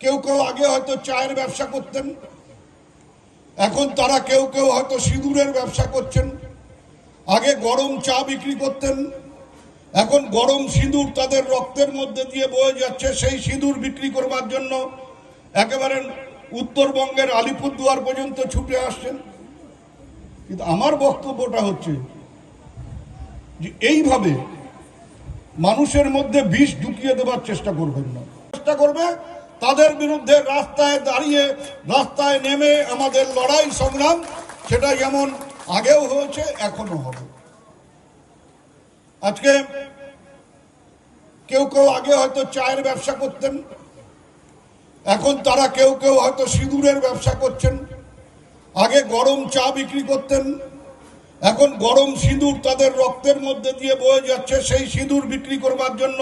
কেউ কেউ আগে হয়তো চায়ের ব্যবসা করতেন। এখন তারা কেউ কেউ হয়তো সিঁদুরের ব্যবসা করছেন। আগে গরম চা বিক্রি করতেন। এখন গরম সিঁদুর তাদের রক্তের মধ্যে দিয়ে বয়ে যাচ্ছে। সেই সিঁদুর বিক্রি করবার জন্য একেবারে উত্তরবঙ্গের আলিপুরদুয়ার পর্যন্ত ছুটে আসছেন। কিন্তু আমার বক্তব্যটা হচ্ছে যে এইভাবে মানুষের মধ্যে বিষ ঢুকিয়ে দেওয়ার চেষ্টা করবেন না। চেষ্টা করবে তাদের বিরুদ্ধে রাস্তায় দাঁড়িয়ে, রাস্তায় নেমে আমাদের লড়াই সংগ্রাম, সেটা যেমন আগেও হয়েছে এখনও হবে। আজকে কেউ কেউ আগে হয়তো চায়ের ব্যবসা করতেন, এখন তারা কেউ কেউ হয়তো সিঁদুরের ব্যবসা করছেন, আগে গরম চা বিক্রি করতেন, এখন গরম সিঁদুর তাদের রক্তের মধ্যে দিয়ে বয়ে যাচ্ছে, সেই সিঁদুর বিক্রি করবার জন্য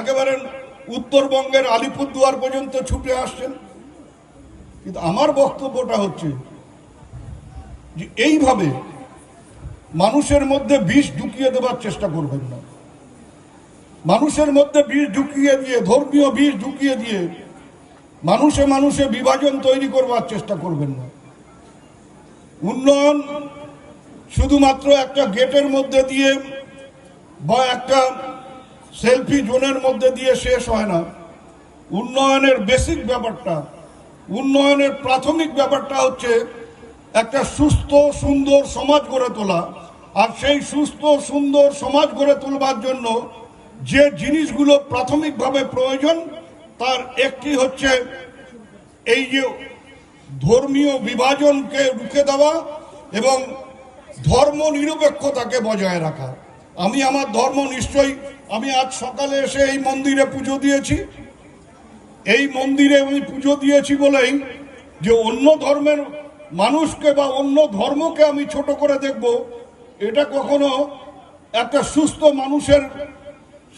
একেবারে উত্তরবঙ্গের আলিপুরদুয়ার পর্যন্ত ছুটে আসছেন। কিন্তু আমার বক্তব্যটা হচ্ছে যে এইভাবে মানুষের মধ্যে বিষ ঢুকিয়ে দেওয়ার চেষ্টা করবেন না। মানুষের মধ্যে বিষ ঢুকিয়ে দিয়ে, ধর্মীয় বিষ ঢুকিয়ে দিয়ে মানুষে মানুষে বিভাজন তৈরি করবার চেষ্টা করবেন না। উন্নয়ন শুধুমাত্র একটা গেটের মধ্যে দিয়ে বা একটা সেলফি জোনের মধ্যে দিয়ে শেষ হয় না। উন্নয়নের বেসিক ব্যাপারটা, উন্নয়নের প্রাথমিক ব্যাপারটা হচ্ছে একটা সুস্থ, সুন্দর সমাজ গড়ে তোলা। আর সেই সুস্থ, সুন্দর সমাজ গড়ে তোলবার জন্য যে জিনিসগুলো প্রাথমিকভাবে প্রয়োজন, তার একটি হচ্ছে এই যে ধর্মীয় বিভাজনকে রুখে দেওয়া এবং ধর্ম নিরপেক্ষতাকে বজায় রাখা। আমি আমার ধর্ম নিশ্চয়ই আমি আজ সকালে এসে এই মন্দিরে পুজো দিয়েছি। এই মন্দিরে আমি পুজো দিয়েছি বলেই যে অন্য ধর্মের মানুষকে বা অন্য ধর্মকে আমি ছোট করে দেখব এটা কখনো একটা সুস্থ মানুষের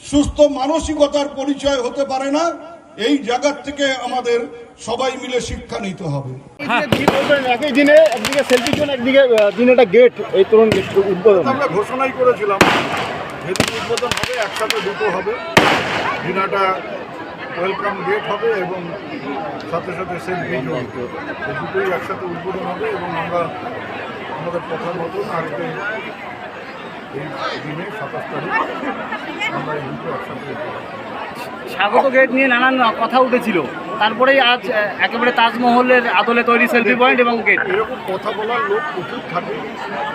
সুস্থ মানসিকতার পরিচয় হতে পারে না। এই জায়গার থেকে আমাদের সবাই মিলে শিক্ষা নিতে হবে। হ্যাঁ। একই দিনে একদিকে সেলফি জোন একদিকে দিনে একটা গেট এই তরুণ আমরা ঘোষণাই করেছিলাম। যেদিন উদ্বোধন হবে, একসাথে দুটো হবে। দিনাটা ওয়েলকাম গেট হবে এবং সাথে সাথে সেলফি এই দুটোই একসাথে উদ্বোধন হবে এবং আমরা আমাদের কথা মতন আজকে এই দিনে সাতাশ তারিখ আমরা এই দুটো একসাথে স্বাগত গেট নিয়ে নানান কথা উঠেছিল। তারপরেই আজ একেবারে তাজমহলের আদলে তৈরি সেলফি পয়েন্ট এবং গেট এরকম কথা বলার লোক প্রচুর থাকে।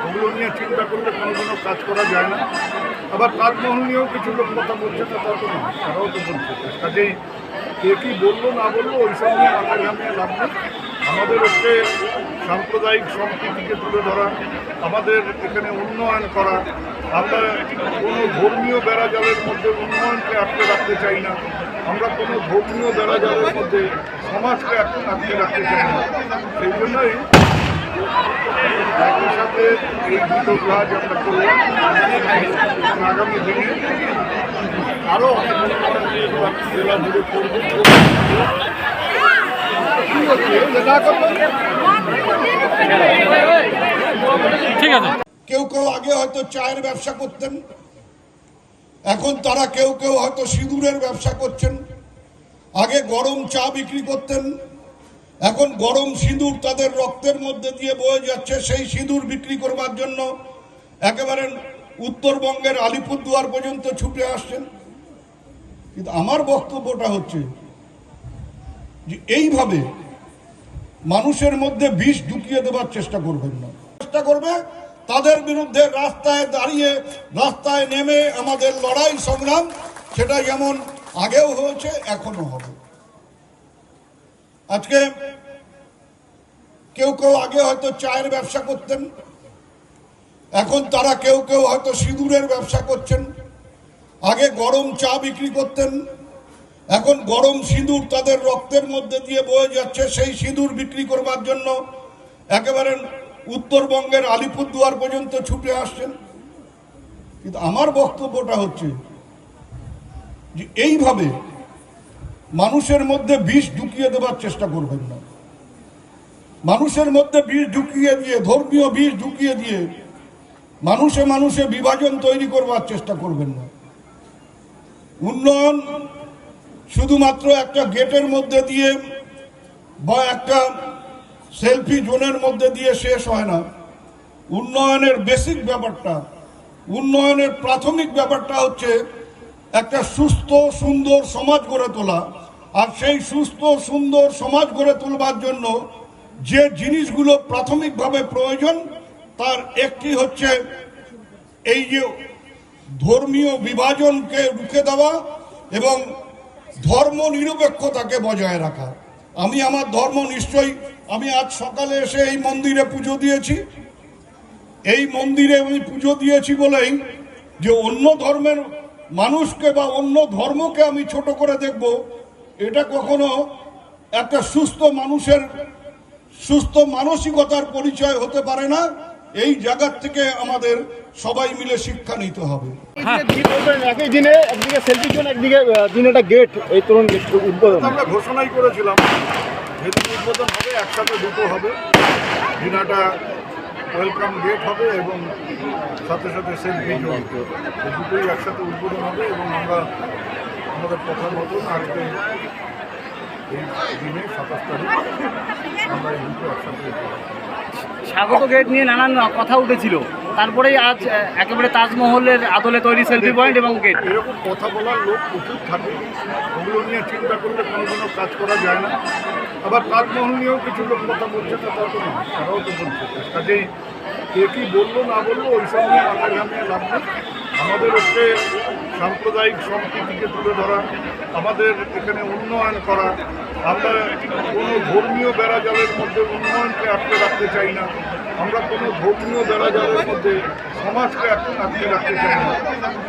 ওগুলো নিয়ে চিন্তা করলে কোনো কোনো কাজ করা যায় না। আবার তাজমহল নিয়েও কিছু লোক কথা বলছে না তা তো তারাও তো বলছে। কাজেই কে কী বলল না বলল, ওই সব নিয়ে মাথা ঘামিয়ে লাভ আমাদের হচ্ছে সাম্প্রদায়িক সম্প্রীতিকে তুলে ধরা, আমাদের এখানে উন্নয়ন করা। আমরা কোনো ধর্মীয় বেড়াজালের মধ্যে উন্নয়নকে আটকে রাখতে চাই না। আমরা কোনো ধর্মীয় বেড়াজালের মধ্যে সমাজকে আটকে আটকে রাখতে চাই না। সেই জন্যই একই সাথে এই দুটো কাজ আমরা করলাম। আগামী দিনে আরও অনেক জেলা জুড়ে করব ঠিক আছে। কেউ কেউ আগে হয়তো চায়ের ব্যবসা করতেন। এখন তারা কেউ কেউ হয়তো সিঁদুরের ব্যবসা করছেন, আগে গরম চা বিক্রি করতেন, এখন গরম সিঁদুর তাদের রক্তের মধ্যে দিয়ে বয়ে যাচ্ছে, সেই সিঁদুর বিক্রি করবার জন্য একেবারে উত্তরবঙ্গের আলিপুরদুয়ার পর্যন্ত ছুটে আসছেন। কিন্তু আমার বক্তব্যটা হচ্ছে যে এইভাবে মানুষের মধ্যে বিষ ঢুকিয়ে দেওয়ার চেষ্টা করবেন না। চেষ্টা করবে তাদের বিরুদ্ধে রাস্তায় দাঁড়িয়ে, রাস্তায় নেমে আমাদের লড়াই সংগ্রাম সেটা যেমন আগেও হয়েছে এখনও হবে। আজকে কেউ কেউ আগে হয়তো চায়ের ব্যবসা করতেন, এখন তারা কেউ কেউ হয়তো সিঁদুরের ব্যবসা করছেন, আগে গরম চা বিক্রি করতেন, এখন গরম সিঁদুর তাদের রক্তের মধ্যে দিয়ে বয়ে যাচ্ছে, সেই সিঁদুর বিক্রি করবার জন্য একেবারে উত্তরবঙ্গের আলিপুরদুয়ার পর্যন্ত ছুটে আসছেন। কিন্তু আমার বক্তব্যটা হচ্ছে যে এইভাবে মানুষের মধ্যে বিষ ঢুকিয়ে দেওয়ার চেষ্টা করবেন না। মানুষের মধ্যে বিষ ঢুকিয়ে দিয়ে, ধর্মীয় বিষ ঢুকিয়ে দিয়ে মানুষে মানুষে বিভাজন তৈরি করবার চেষ্টা করবেন না। উন্নয়ন শুধুমাত্র একটা গেটের মধ্যে দিয়ে বা একটা সেলফি জোনের মধ্যে দিয়ে শেষ হয় না। উন্নয়নের বেসিক ব্যাপারটা, উন্নয়নের প্রাথমিক ব্যাপারটা হচ্ছে একটা সুস্থ, সুন্দর সমাজ গড়ে তোলা। আর সেই সুস্থ, সুন্দর সমাজ গড়ে তোলবার জন্য যে জিনিসগুলো প্রাথমিকভাবে প্রয়োজন, তার একটি হচ্ছে এই যে ধর্মীয় বিভাজনকে রুখে দেওয়া এবং ধর্ম নিরপেক্ষতাকে বজায় রাখা। আমি আমার ধর্ম নিশ্চয়ই, আমি আজ সকালে এসে এই মন্দিরে পুজো দিয়েছি। এই মন্দিরে আমি পুজো দিয়েছি বলেই যে অন্য ধর্মের মানুষকে বা অন্য ধর্মকে আমি ছোট করে দেখব, এটা কখনো একটা সুস্থ মানুষের, সুস্থ মানসিকতার পরিচয় হতে পারে না। এই জায়গার থেকে আমাদের সবাই মিলে শিক্ষা নিতে হবে। একই দিনে একদিকে সেলফি জোন একদিকে দিনে একটা গেট এই তরুণ উদ্বোধন। আমরা ঘোষণাই করেছিলাম যেদিন উদ্বোধন হবে একসাথে দুটো হবে। দিনাটা ওয়েলকাম গেট হবে এবং সাথে সাথে সেলফি জোন। দুটোই একসাথে উদ্বোধন হবে এবং আমরা আমাদের কথা মতন আজকে এই দিনে সাতাশ তারিখ আমরা এই দুটো একসাথে। স্বাগত গেট নিয়ে নানান কথা উঠেছিল। তারপরেই আজ একেবারে তাজমহলের আদলে তৈরি সেলফি পয়েন্ট এবং গেট এরকম কথা বলার লোক প্রচুর থাকে। ওগুলো নিয়ে চিন্তা করলে কোনো কোনো কাজ করা যায় না। আবার তাজমহল নিয়েও কিছু লোক কথা বলছে না তার কোনো তারাও তো বলছে। কাজেই কে কী বলল না বলল ওই সব নিয়ে মাথা ঘামিয়ে লাভ নেই। আমাদের হচ্ছে সাম্প্রদায়িক সম্প্রীতিকে তুলে ধরা, আমাদের এখানে উন্নয়ন করা, আমরা কোনো ধর্মীয় বেড়াজালের মধ্যে উন্নয়নকে আটকে রাখতে চাই না, আমরা কোনো ধর্মীয় বেড়াজালের মধ্যে সমাজকে আটকে রাখতে চাই না।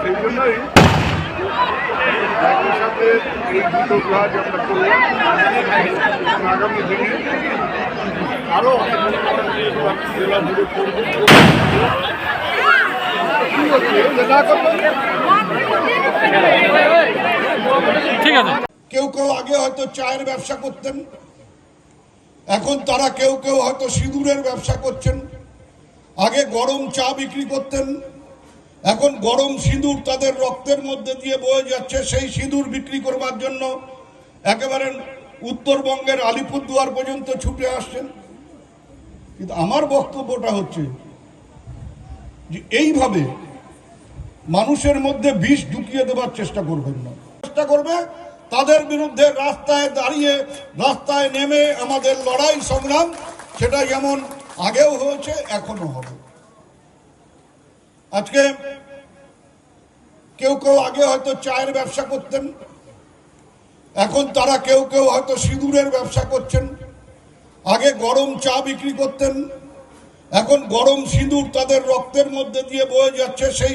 সেই জন্যই একই সাথে এই দুটো কাজ আমরা করলাম আগামী দিনে আরও অনেক জেলা জুড়ে করব। না করব কেউ কেউ আগে হয়তো চায়ের ব্যবসা করতেন, এখন তারা কেউ কেউ হয়তো সিঁদুরের ব্যবসা করছেন, আগে গরম চা বিক্রি করতেন, এখন গরম সিঁদুর তাদের রক্তের মধ্যে দিয়ে বয়ে যাচ্ছে, সেই সিঁদুর বিক্রি করবার জন্য একেবারে উত্তরবঙ্গের আলিপুরদুয়ার পর্যন্ত ছুটে আসছেন। কিন্তু আমার বক্তব্যটা হচ্ছে যে, এইভাবে মানুষের মধ্যে বিষ ঢুকিয়ে দেওয়ার চেষ্টা করবেন না। চেষ্টা করবে, তাদের বিরুদ্ধে রাস্তায় দাঁড়িয়ে, রাস্তায় নেমে আমাদের লড়াই সংগ্রাম, সেটা যেমন আগেও হয়েছে এখনও হবে। আজকে কেউ কেউ আগে হয়তো চায়ের ব্যবসা করতেন, এখন তারা কেউ কেউ হয়তো সিঁদুরের ব্যবসা করছেন, আগে গরম চা বিক্রি করতেন, এখন গরম সিঁদুর তাদের রক্তের মধ্যে দিয়ে বয়ে যাচ্ছে, সেই